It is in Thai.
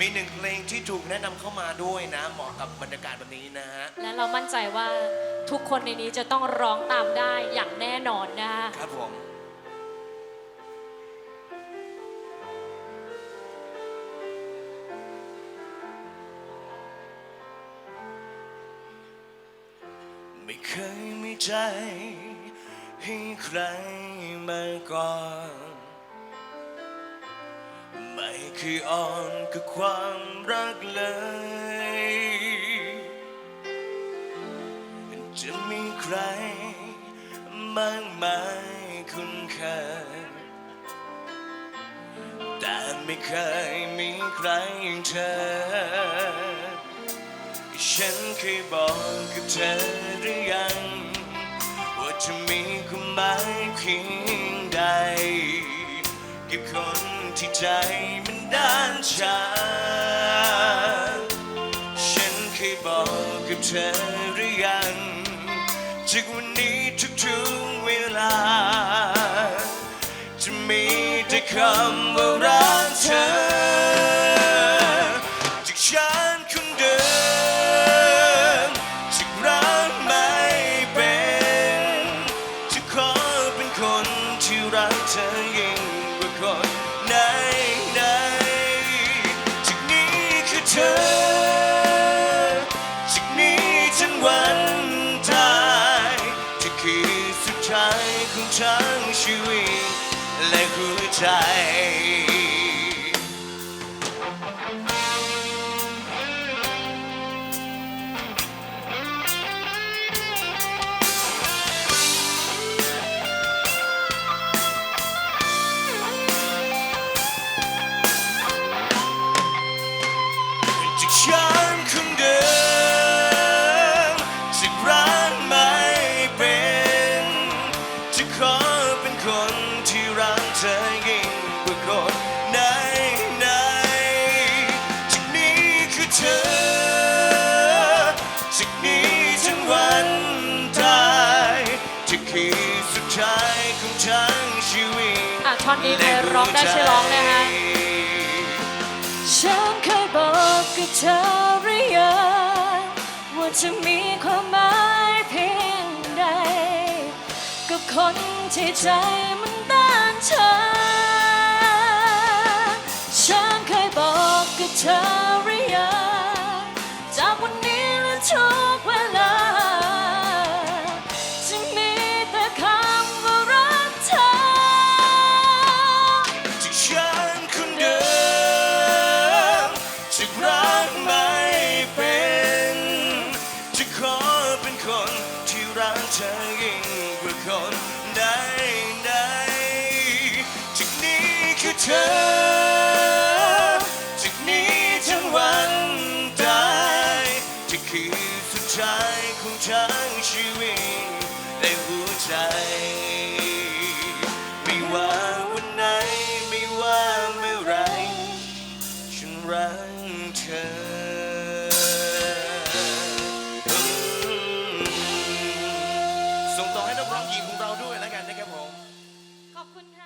มีหนึ่งเพลงที่ถูกแนะนำเข้ามาด้วยนะ เหมาะกับบรรยากาศแบบนี้นะฮะ และเรามั่นใจว่าทุกคนในนี้จะต้องร้องตามได้อย่างแน่นอนนะคะ ครับผม ไม่เคยมีใจให้ใครมาก่อน ไม่เคยอ่อนกับความรักเลย จะมีใครมากมายคุ้นเคยแต่ไม่เคยมีใครอย่างเธอ ฉันเคยบอกกับเธอหรือยัง ว่าจะมีความหมายเพียงใดกับคน ที่ใจมันด้านชา ฉันเคยบอกกับเธอหรือยังจากวันนี้ทุกๆเวลา จะมีแต่คำว่ารักเธอจากฉันคนเดิมจากรักไม่เป็นจะขอเป็นคนที่รักเธอ คือสุดท้ายของทั้งชีวิตและหัวใจ ท่อนนี้ใครร้องได้ช่วยร้องนะฮะฉันเคยบอกกับเธอหรือยังว่าจะมีความหมายเพียงใด กับคนที่ใจมันต้านชาฉันเคยบอกกับเธอ จากรักไม่เป็น จะขอเป็นคนที่รักเธอยิ่งกว่าคนใดใดๆจากนี้คือเธอ จากนี้ทั้งวันตายจะคือสุดท้ายของทั้งชีวิตและหัวใจ คุณค่ะ